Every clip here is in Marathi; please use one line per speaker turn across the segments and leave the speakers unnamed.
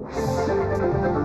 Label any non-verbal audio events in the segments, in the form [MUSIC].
Thank
you.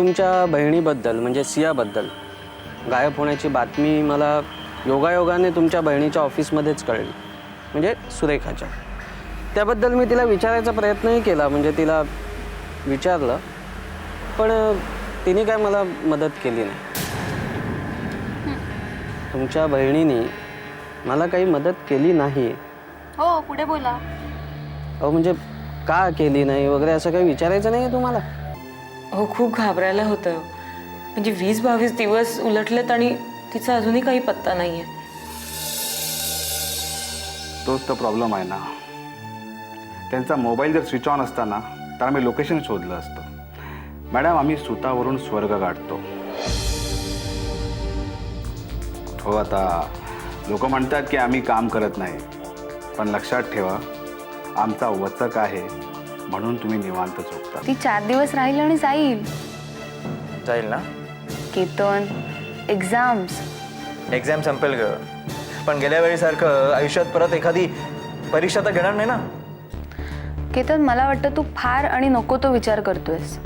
तुमच्या बहिणीबद्दल म्हणजे सियाबद्दल गायब होण्याची बातमी मला योगायोगाने तुमच्या बहिणीच्या ऑफिसमध्येच कळली म्हणजे सुरेखाच्या. त्याबद्दल मी तिला विचारायचा प्रयत्नही केला म्हणजे तिला विचारलं पण तिने काय मला मदत केली नाही. तुमच्या बहिणीने मला काही मदत केली नाही.
हो पुढे बोला.
अहो म्हणजे का केली नाही वगैरे असं काही विचारायचं नाही आहे तुम्हाला?
हो खूप घाबरायला होतं. म्हणजे वीस बावीस दिवस उलटलेत आणि तिचा अजूनही काही पत्ता नाही आहे
तोच तर प्रॉब्लेम आहे ना. त्यांचा मोबाईल जर स्विच ऑन असताना तर आम्ही लोकेशन शोधलं असतं. मॅडम आम्ही सुतावरून स्वर्ग गाठतो हो आता लोक म्हणतात की आम्ही काम करत नाही. पण लक्षात ठेवा आमचा वचक आहे. म्हणून तुम्ही निवांत झोपता.
ती चार दिवस राहील आणि जाईल.
जाईल ना?
केतन एक्झाम्स
एक्झाम संपेल ग. पण गेल्या वेळीसारखं आयुष्यात परत एखादी परीक्षा तर घेणार नाही ना?
केतन मला वाटतं तू फार आणि नको तो विचार करतोयस.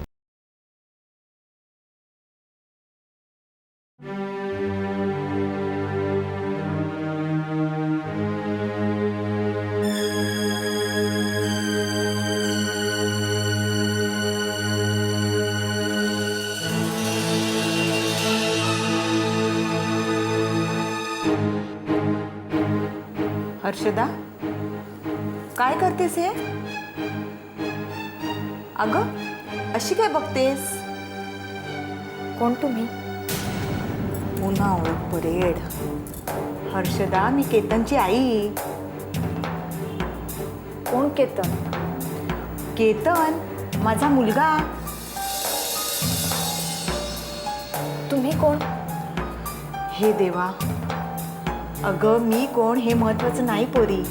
हर्षदा? काय करतेस हे? अगं अशी काय बघतेस? कोण तुम्ही? पुन्हा ओळख परेड. हर्षदा मी केतनची आई. कोण केतन? केतन माझा मुलगा. तुम्ही कोण? हे देवा अगं मी कोण हे महत्वाचं नाही पोरी.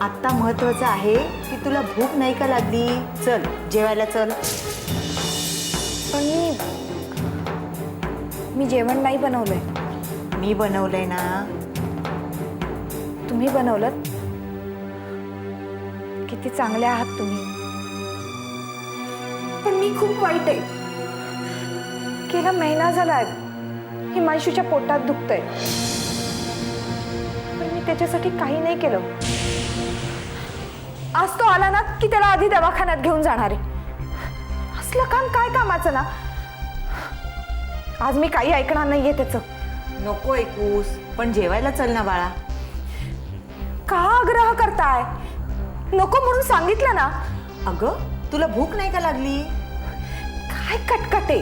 आत्ता महत्वाचं आहे की तुला भूक नाही का लागली? चल जेवायला चल.
पण मी मी जेवण नाही बनवलंय.
मी बनवलंय ना.
तुम्ही बनवलं किती चांगले आहात तुम्ही. पण मी खूप वाईट आहे. गेला महिना झालाय. हिमांशूच्या पोटात दुखतंय. त्याच्यासाठी काही नाही केलं. आज तो आला ना की त्याला आधी दवाखान्यात घेऊन जाणार आहे. असलं काम काय कामाचं ना? आज मी काही ऐकणार नाहीये त्याचं.
नको ऐकूस पण जेवायला चल ना बाळा.
का आग्रह करताय? नको म्हणून सांगितलं ना.
अगं तुला भूक नाही का लागली?
काय कटकटे?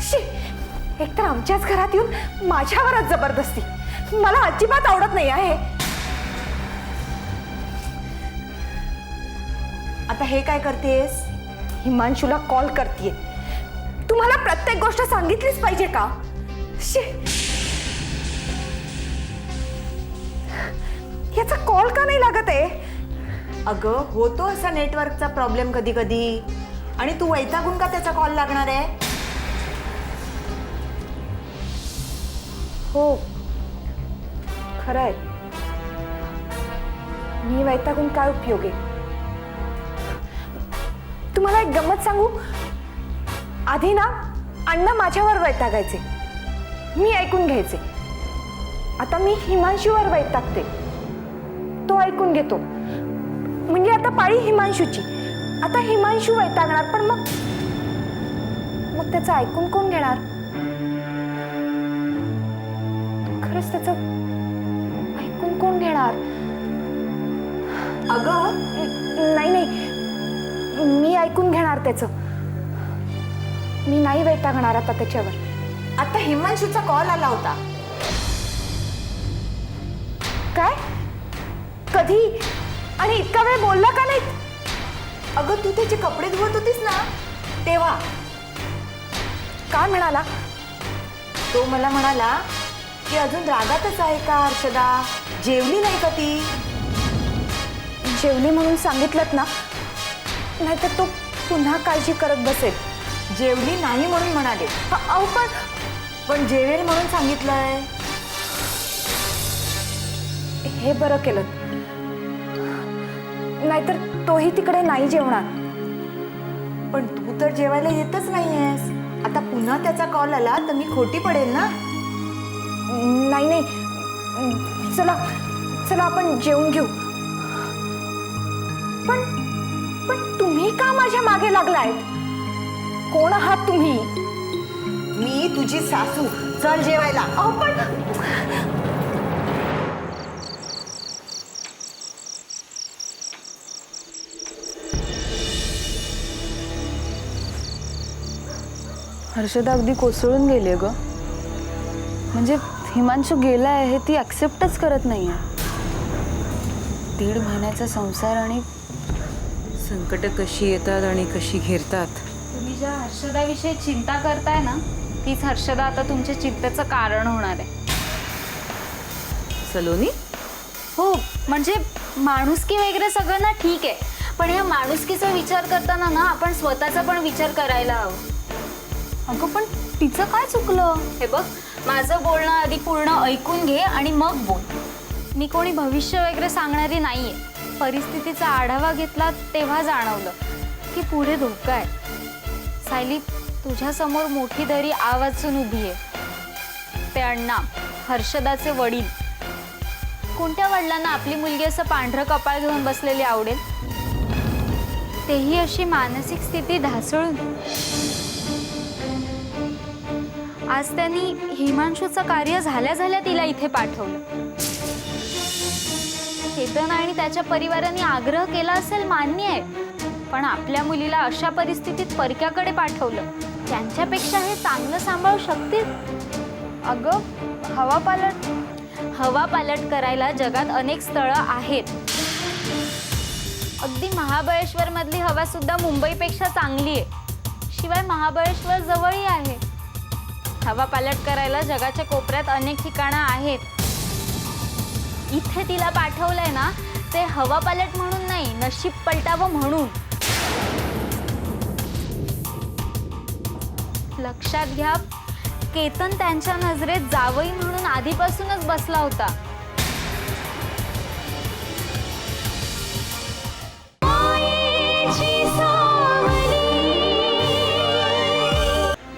शी एकतर आमच्याच घरात येऊन माझ्यावरच जबरदस्ती. मला अजिबात आवडत नाही आहे.
आता हे काय करतेस?
हिमांशूला कॉल करते तुम्हाला प्रत्येक गोष्ट सांगितलीच पाहिजे का? शी! याचा कॉल का नाही लागत आहे?
अगं होतो असा नेटवर्कचा प्रॉब्लेम कधी कधी आणि तू वैतागून का त्याचा कॉल लागणार आहे?
हो. खरंय. मी वैतागून काय उपयोग आहे? तुम्हाला एक गंमत सांगू? आधी ना अण्णा माझ्यावर वैतागायचे मी ऐकून घ्यायचे. आता मी हिमांशूवर वैतागते तो ऐकून घेतो. म्हणजे आता पाळी हिमांशूची. आता हिमांशू वैतागणार पण मग? मग त्याचं ऐकून कोण घेणार? खरंच त्याचं ऐकून कोण घेणार?
अगं
नाही नाही. मी ऐकून घेणार त्याचं. मी नाही वैतागणार आता त्याच्यावर.
आता हिमांशूचा कॉल आला होता.
काय? कधी? आणि इतका वेळ बोलला का नाही?
अगं तू त्याचे कपडे धुवत होतीस ना? तेव्हा.
काय म्हणाला?
तो मला म्हणाला की अजून रागातच आहे का हर्षदा? जेवली नाही का ती?
जेवली म्हणून सांगितलं ना. नाहीतर तो पुन्हा काळजी करत बसेल.
जेवली नाही म्हणून म्हणाले.
हा अहो पण
पण जेवेल म्हणून सांगितलंय.
हे बरं केलं. नाहीतर तोही तिकडे नाही जेवणार.
पण तू तर जेवायला येतच नाहीयेस. आता पुन्हा त्याचा कॉल आला तर मी खोटी पडेल ना?
नाही नाही. चला चला आपण जेवून घेऊ. पण पण तुम्ही का माझ्या मागे लागलायत? कोण आहात तुम्ही?
मी तुझी सासू. चल जेवायला.
अहो पण
हर्षदा अगदी कोसळून गेली ग. म्हणजे हिमांशू गेला आहे हे ती ॲक्सेप्टच करत नाही आहे दीड महिन्याचा संसार आणि
संकट कशी येतात आणि कशी घेरतात?
तुम्ही ज्या हर्षदाविषयी चिंता करताय ना तीच हर्षदा आता तुमच्या चिंतेचं कारण होणार आहे.
सलोनी?
हो म्हणजे माणुसकी वगैरे सगळं ना ठीक आहे पण या माणुसकीचा विचार करताना ना आपण स्वतःचा पण विचार करायला हवं.
अगं पण तिचं काय चुकलं?
हे बघ माझं बोलणं आधी पूर्ण ऐकून घे आणि मग बोल. मी कोणी भविष्य वगैरे सांगणारी नाहीये. परिस्थितीचा आढावा घेतला तेव्हा जाणवलं की पुढे धोका आहे. सायली तुझ्यासमोर मोठी दरी आवाजून उभी आहे. ते अण्णा हर्षदाचे वडील. कोणत्या वडिलांना आपली मुलगी असं पांढरं कपाळ घेऊन बसलेली आवडेल? तेही अशी मानसिक स्थिती ढासळून. आज त्यांनी हिमांशूचं कार्य झाल्या झाल्या तिला इथे पाठवलं. चेतन आणि त्याच्या परिवाराने आग्रह केला असेल मान्य आहे. पण आपल्या मुलीला अशा परिस्थितीत परक्याकडे पाठवलं. त्यांच्यापेक्षा हे चांगलं सांभाळू शकतील?
अगं हवा पालट
हवा पालट करायला जगात अनेक स्थळं आहेत. अगदी महाबळेश्वर मधली हवा सुद्धा मुंबईपेक्षा चांगली आहे. शिवाय महाबळेश्वर जवळही आहे. हवा पालट करायला जगाच्या कोपऱ्यात अनेक ठिकाणं आहेत. इथे तिला पाठवलंय ना ते हवा पालट म्हणून नाही नशीब पलटावं म्हणून. लक्षात घ्या केतन त्यांच्या नजरेत जावई म्हणून आधीपासूनच बसला होता.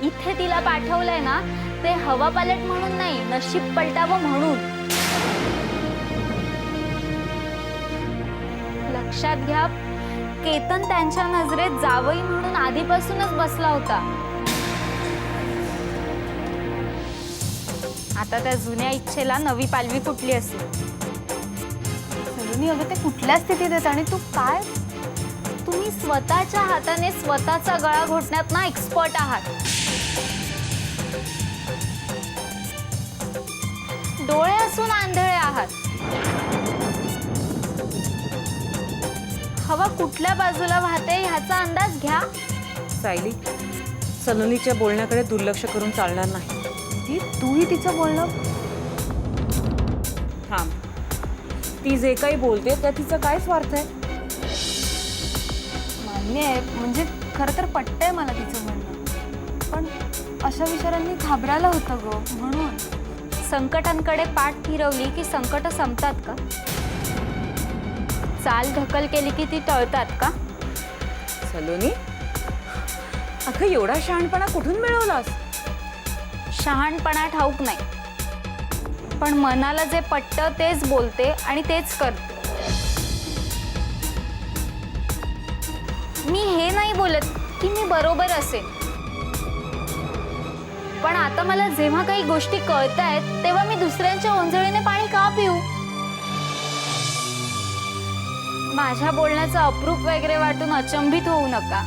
इथे तिला पाठवलंय ना ते हवा पालट म्हणून नाही नशीब पलटावं म्हणून. लक्षात घ्या. केतन त्यांच्या नजरेत जावई म्हणून आधीपासूनच बसला होता. आता त्या जुन्या इच्छेला नवी पालवी फुटली असेल?
सलोनी अगं ते कुठल्या स्थितीत आहेत आणि तू काय?
तुम्ही स्वतःच्या हाताने स्वतःचा गळा घोटण्यात ना एक्सपर्ट आहात. हवा कुठल्या बाजूला वाहते ह्याचा अंदाज घ्या.
सायली सलोनीच्या बोलण्याकडे दुर्लक्ष करून चालणार नाही.
ती तूही तिचं बोलणं.
थांब. ती जे काही बोलते त्या तिचा काय स्वार्थ आहे?
मान्य आहे म्हणजे खरं तर पटतंय मला तिचं म्हणणं पण अशा विचारांनी घाबरायला होतं ग म्हणून.
संकटांकडे पाठ फिरवली की संकट संपतात का? चाल ढकल केली की ती टळतात का?
सलोनी अगं एवढा शहाणपणा कुठून मिळवलास?
शहाणपणा ठाऊक नाही. पण मनाला जे पटतं तेच बोलते आणि तेच करते. मी हे नाही बोलत की मी बरोबर असेल पण आता मला जेव्हा काही गोष्टी कळत आहेत तेव्हा मी दुसऱ्यांच्या ओंजळीने पाणी का पिऊ? माझ्या बोलण्याचं अप्रूप वगैरे वाटून अचंबित होऊ नका.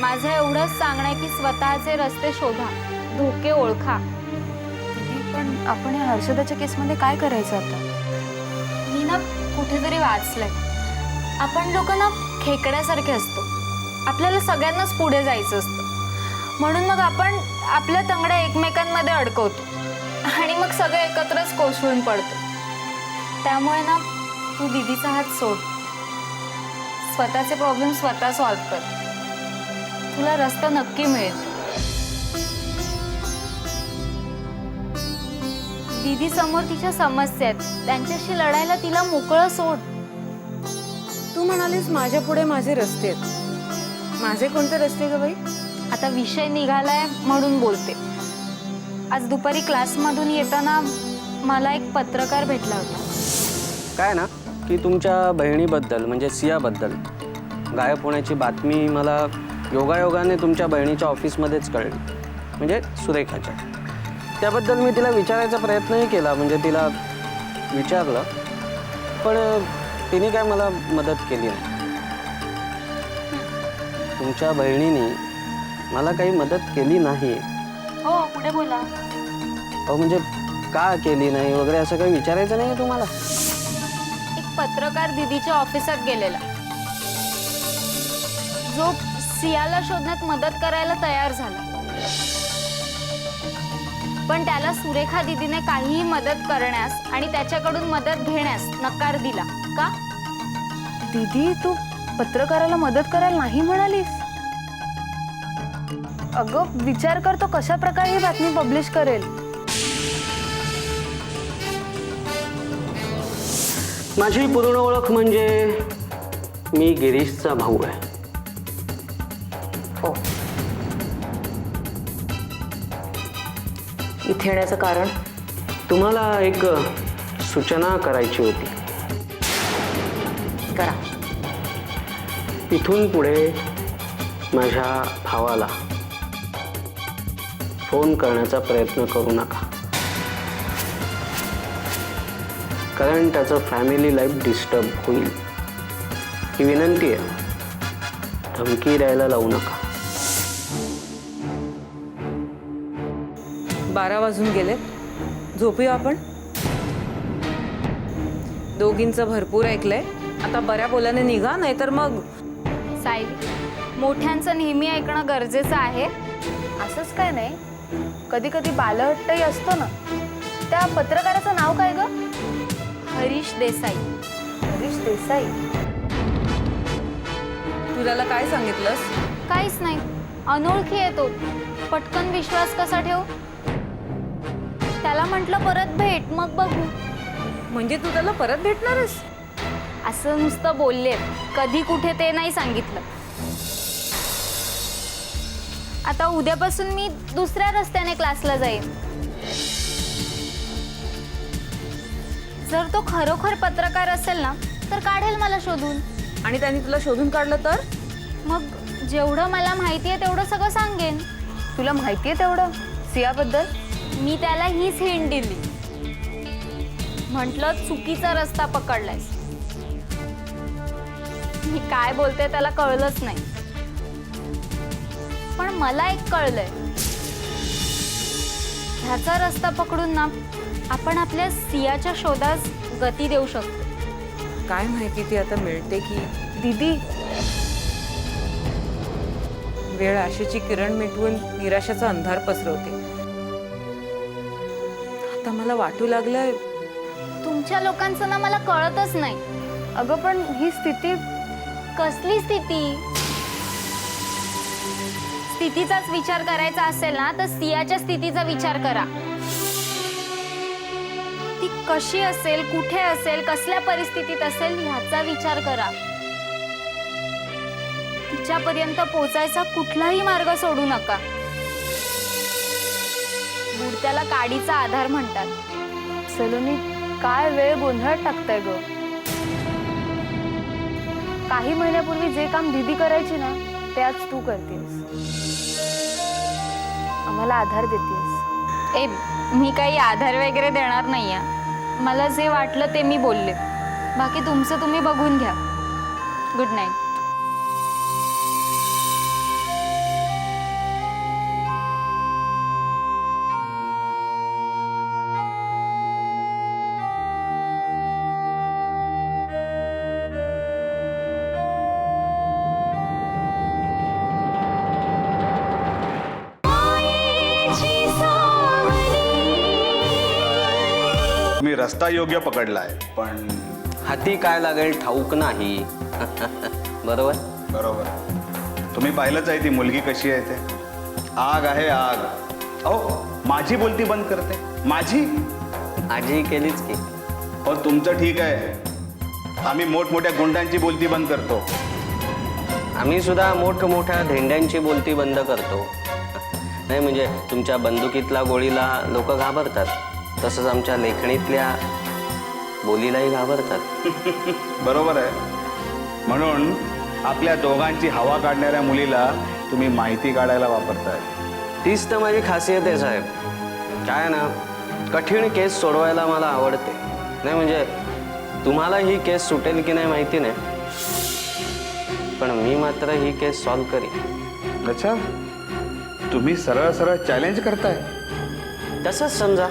माझं एवढंच सांगणं आहे की स्वतःचे रस्ते शोधा धोके ओळखा.
पण आपण या हर्षदाच्या केसमध्ये काय करायचं आता?
मी ना कुठेतरी वाचलंय. आपण लोक ना खेकड्यासारखे असतो. आपल्याला सगळ्यांनाच पुढे जायचं असतं. म्हणून मग आपण आपल्या तंगड्या एकमेकांमध्ये अडकवतो. आणि मग सगळे एकत्रच कोसळून पडतो. त्यामुळे ना तू दिदीचा हात सोड. स्वतःचे प्रॉब्लेम स्वतः सॉल्व्ह कर. तुला रस्ता नक्की मिळेल. दीदी समोर तिच्या समस्या आहेत. त्यांच्याशी लढायला तिला मोकळं सोड.
तू म्हणालीस माझ्या पुढे माझे रस्ते आहेत. माझे कोणते रस्ते ग बाई?
आता विषय निघालाय म्हणून बोलते. आज दुपारी क्लासमधून येताना मला एक पत्रकार भेटला होता.
काय ना? की तुमच्या बहिणीबद्दल म्हणजे सियाबद्दल गायब होण्याची बातमी मला योगायोगाने तुमच्या बहिणीच्या ऑफिसमध्येच कळली म्हणजे सुरेखाच्या. त्याबद्दल मी तिला विचारायचा प्रयत्नही केला म्हणजे तिला विचारलं पण तिने काय मला मदत केली नाही. तुमच्या बहिणीने मला काही मदत केली नाही.
हो पुढे बोला.
अहो म्हणजे का केली नाही वगैरे असं काही विचारायचं नाही आहे तुम्हाला?
पत्रकार दिदीच्या ऑफिसात गेलेला. जो सियाला शोधण्यात मदत करायला तयार झाला. पण त्याला सुरेखा दिदीने काहीही मदत करण्यास आणि त्याच्याकडून मदत घेण्यास नकार दिला. का?
दीदी तू पत्रकाराला मदत करायला नाही म्हणालीस? अगं विचार कर तो कशा प्रकारे ही बातमी पब्लिश करेल.
माझी पूर्ण ओळख म्हणजे मी गिरीशचा भाऊ आहे.
हो. इथे येण्याचं कारण?
तुम्हाला एक सूचना करायची होती.
करा.
इथून पुढे माझ्या भावाला फोन करण्याचा प्रयत्न करू नका. कारण त्याचं फॅमिली लाईफ डिस्टर्ब होईल. ही विनंती आहे. धमकी द्यायला लावू नका.
बारा वाजून गेलेत झोपूया आपण? दोघींचं भरपूर ऐकलंय. आता बऱ्या बोलाने निघा नाहीतर मग.
सायली मोठ्यांचं नेहमी ऐकणं गरजेचं आहे.
असंच काय नाही. कधी कधी बालहट्टही असतो ना. त्या पत्रकाराचं नाव काय ग?
हरीश देसाई.
हरीश देसाई?
तू त्याला काय सांगितलंस?
काहीच नाही. अनोळखी येतो पटकन विश्वास कसा ठेव? त्याला म्हटलं परत भेट मग बघू.
म्हणजे तू त्याला परत भेटणारस
असं नुसतं बोलले. कधी कुठे ते नाही सांगितलं. आता उद्यापासून मी दुसऱ्या रस्त्याने क्लासला जाईन. जर तो खरोखर पत्रकार असेल ना तर काढेल मला शोधून.
आणि त्यांनी तुला शोधून काढलं तर?
मग जेवढं मला माहिती आहे तेवढं सगळं सांगेन.
तुला माहितीये तेवढं? सियाबद्दल?
मी त्याला हीच हिंट दिली. म्हटलं चुकीचा रस्ता पकडलायस. मी काय बोलते त्याला कळलंच नाही. पण मला एक कळलंय. ह्याचा रस्ता पकडून ना आपण आपल्या सियाच्या शोधास गती देऊ शकतो.
काय माहिती ती आता मिळते की?
दीदी
वेळ आशेची किरण मिटवून निराशाचा अंधार पसरवते. आता मला वाटू लागलंय.
तुमच्या लोकांचं ना मला कळतच नाही.
अगं पण ही स्थिती
कसली स्थिती? स्थितीचाच विचार करायचा असेल ना तर सियाच्या स्थितीचा विचार करा. ती कशी असेल कुठे असेल कसल्या परिस्थितीत असेल ह्याचा विचार करा. तिच्यापर्यंत पोचायचा कुठलाही मार्ग सोडू नका. बुडत्याला काडीचा आधार म्हणतात.
सलोनी काय वेळ गोंधळ टाकताय ग? काही महिन्यापूर्वी जे काम दीदी करायची ना ते आज तू करतेस. आम्हाला आधार देतेस.
ए मी काही आधार वगैरे देणार नाहीये. मला जे वाटलं ते मी बोलले. बाकी तुमचं तुम्ही बघून घ्या. गुड नाईट
रस्ता योग्य पकडलाय. पण
हाती काय लागेल ठाऊक नाही. बरोबर?
बरोबर. तुम्ही पाहिलंच आहे ती मुलगी कशी आहे ते. आग आहे आग. अहो माझी बोलती बंद करते. माझी?
आजी केलीच की.
अहो तुमचं ठीक आहे. आम्ही मोठमोठ्या गुंडांची बोलती बंद करतो.
आम्ही सुद्धा मोठमोठ्या धेंड्यांची बोलती बंद करतो. नाही म्हणजे तुमच्या बंदुकीतल्या गोळीला लोक घाबरतात. तसंच आमच्या लेखणीतल्या बोलीलाही घाबरतात. [LAUGHS]
बरोबर आहे. म्हणून आपल्या दोघांची हवा काढणाऱ्या मुलीला तुम्ही माहिती काढायला वापरताय.
तीच तर माझी खासियत आहे साहेब. काय ना कठीण केस सोडवायला मला आवडते. नाही म्हणजे तुम्हाला ही केस सुटेल की नाही माहिती नाही. पण मी मात्र ही केस सॉल्व करीन.
अच्छा. तुम्ही सरळ सरळ चॅलेंज करताय.
तसंच समजा.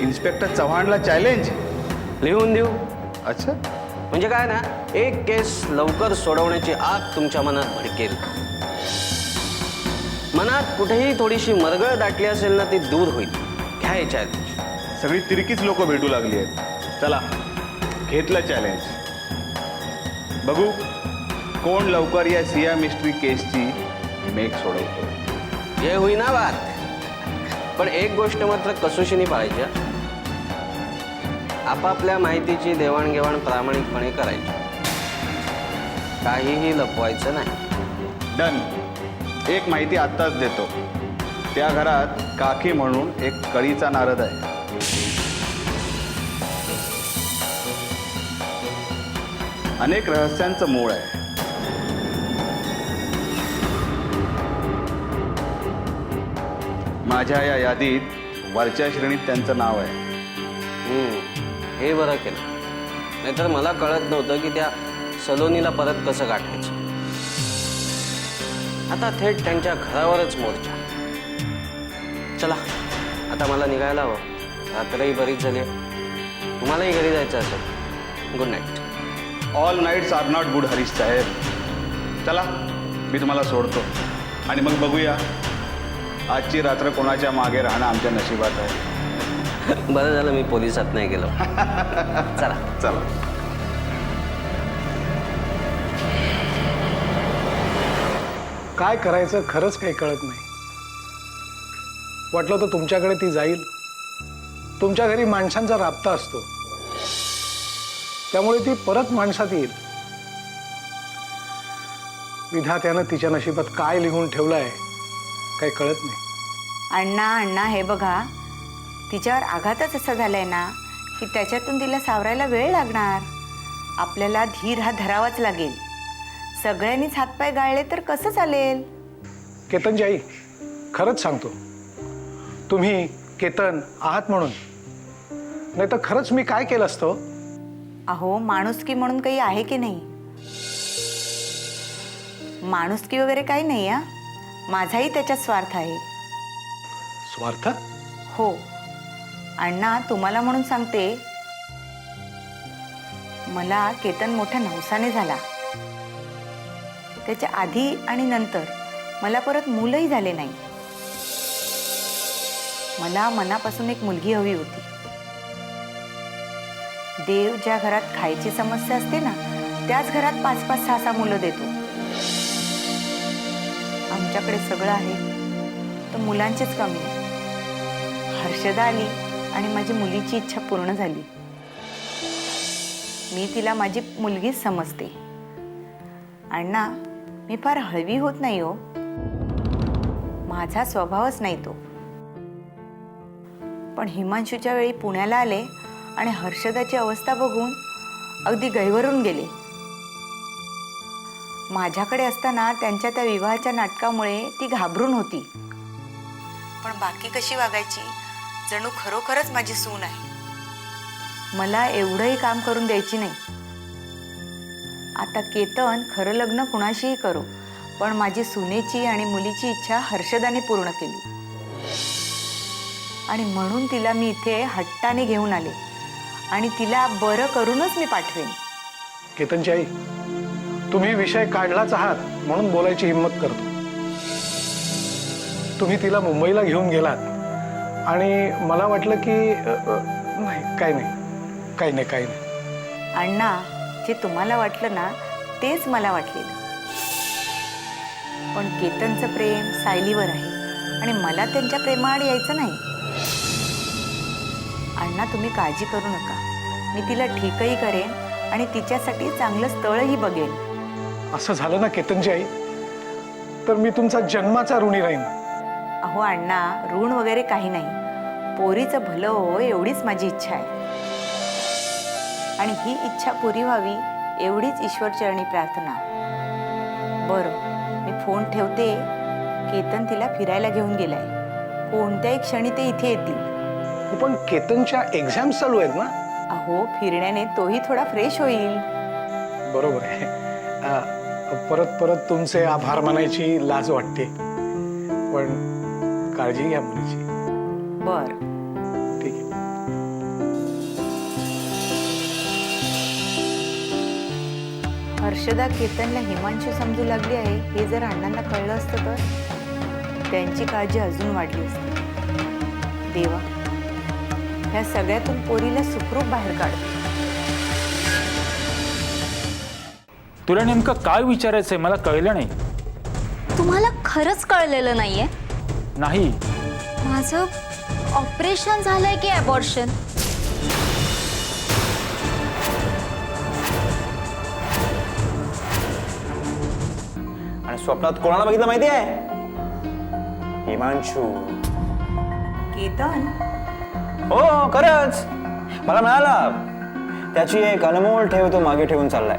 इन्स्पेक्टर चव्हाणला चॅलेंज
लिहून देऊ.
अच्छा.
म्हणजे काय ना एक केस लवकर सोडवण्याची आग तुमच्या मनात भडकेल. मनात कुठेही थोडीशी मरगळ दाटली असेल ना ती दूर होईल. घ्यायच्या
सगळी तिरकीच लोक भेटू लागली आहेत. चला घेतलं चॅलेंज बघू कोण लवकर या सिया मिस्ट्री केसची मेक सोडवतो
जे होईना बात. पण एक गोष्ट मात्र कसोशीने पाळायची हं. आपापल्या माहितीची देवाणघेवाण प्रामाणिकपणे करायची. काहीही लपवायचं नाही.
डन. एक माहिती आत्ताच देतो. त्या घरात काकी म्हणून एक कळीचा नारद आहे. अनेक रहस्यांचं मूळ आहे. माझ्या या यादीत वरच्या श्रेणीत त्यांचं नाव आहे.
हे बरं केलं. नाहीतर मला कळत नव्हतं की त्या सलोनीला परत कसं गाठायचं. आता थेट त्यांच्या घरावरच मोर्चा. चला आता मला निघायला हवं. रात्रही बरीच झाली तुम्हालाही घरी जायचं असेल. Good night
all nights are not good Harish साहेब चला मी तुम्हाला सोडतो. आणि मग बघूया आजची रात्र कोणाच्या मागे राहणं आमच्या नशिबात आहे.
बरं झालं मी पोलिसात नाही गेलो. [LAUGHS] चला.
चला.
काय करायचं खरंच काही कळत नाही. वाटलं तर तुमच्याकडे ती जाईल. तुमच्या घरी माणसांचा राबता असतो. त्यामुळे ती परत माणसात येईल. विधात्यानं तिच्या नशिबात काय लिहून ठेवलं आहे काही कळत नाही.
अण्णा अण्णा हे बघा. तिच्यावर आघातच असा झालाय ना की त्याच्यातून तिला सावरायला वेळ लागणार. आपल्याला धीर हा धरावाच लागेल. सगळ्यांनीच हातपाय गाळले तर कसं चालेल?
केतनजी आई खरंच सांगतो. तुम्ही केतन आहात म्हणून. नाही तर खरंच मी काय केलं असतं?
अहो माणुसकी म्हणून काही आहे की नाही? माणुसकी वगैरे काही नाही हा? माझाही त्याच्यात स्वार्थ आहे.
स्वार्थ?
हो. अण्णा तुम्हाला म्हणून सांगते मला केतन मोठ्या नवसाने झाला. त्याच्या आधी आणि नंतर मला परत मुलंही झाले नाही. मला मनापासून एक मुलगी हवी होती. देव ज्या घरात खायची समस्या असते ना त्याच घरात पाच पाच सहा सहा मुलं देतो. आमच्याकडे सगळं आहे. तर मुलांचेच कमी आहे. हर्षदा आली आणि माझी मुलीची इच्छा पूर्ण झाली. मी तिला माझी मुलगीच समजते. अण्णा मी फार हळवी होत नाही हो. माझा स्वभावच नाही तो. पण हिमांशूच्या वेळी पुण्याला आले आणि हर्षदाची अवस्था बघून अगदी गैवरून गेले. माझ्याकडे असताना त्यांच्या त्या विवाहाच्या नाटकामुळे ती घाबरून होती. पण बाकी कशी वागायची? जणू खरोखरच माझी सून आहे. मला एवढंही काम करून द्यायची नाही. आता केतन खरं लग्न कुणाशीही करो पण माझी सुनेची आणि मुलीची इच्छा हर्षदाने पूर्ण केली. आणि म्हणून तिला मी इथे हट्टाने घेऊन आले. आणि तिला बरं करूनच मी पाठवेन.
केतनची आई तुम्ही विषय काढलाच आहात म्हणून बोलायची हिंमत करतो. तुम्ही तिला मुंबईला घेऊन गेलात. आणि मला वाटलं की नाही काय नाही. काही नाही काही नाही.
अण्णा जे तुम्हाला वाटलं ना तेच मला वाटलेलं. पण केतनचं प्रेम सायलीवर आहे आणि मला त्यांच्या प्रेमाआड यायचं नाही. अण्णा तुम्ही काळजी करू नका. मी तिला ठीकही करेन आणि तिच्यासाठी चांगलं स्थळही बघेन.
असं झालं ना केतनची आई? तर मी तुमचा जन्माचा ऋणी राहीन.
अहो अण्णा ऋण वगैरे काही नाही. पोरीचं भलं हो एवढीच माझी इच्छा आहे. आणि ही इच्छा पुरी व्हावी एवढीच ईश्वरचरणी प्रार्थना. बरं मी फोन ठेवते. केतन तिला फिरायला घेऊन गेलाय. कोणत्याही क्षणी ते इथे येतील.
पण केतनच्या एक्झाम चालू आहेत ना?
अहो फिरण्याने तोही थोडा फ्रेश होईल.
बरोबर आहे. परत परत तुमचे आभार मानायची लाज वाटते. पण काळजी घ्या मुलीची.
बर.
ठीक आहे.
हर्षदा केतनला हिमांशू समजू लागली आहे. हे जर अण्णांना कळलं असतं तर? त्यांची काळजी अजून वाढली असती. देवा ह्या सगळ्यातून पोरीला सुखरूप बाहेर काढ.
तुला नेमकं काय विचारायचंय? मला कळलं नाही.
तुम्हाला खरंच कळलेलं नाहीये?
नाही.
माझं ऑपरेशन झालंय की अबॉर्शन
आणि स्वप्नात कोणाला बघितलं माहिती आहे? हिमांशू.
केतन?
हो खरंच. मला मिळाला. त्याची एक अनमोल ठेव तो मागे ठेवून चाललाय.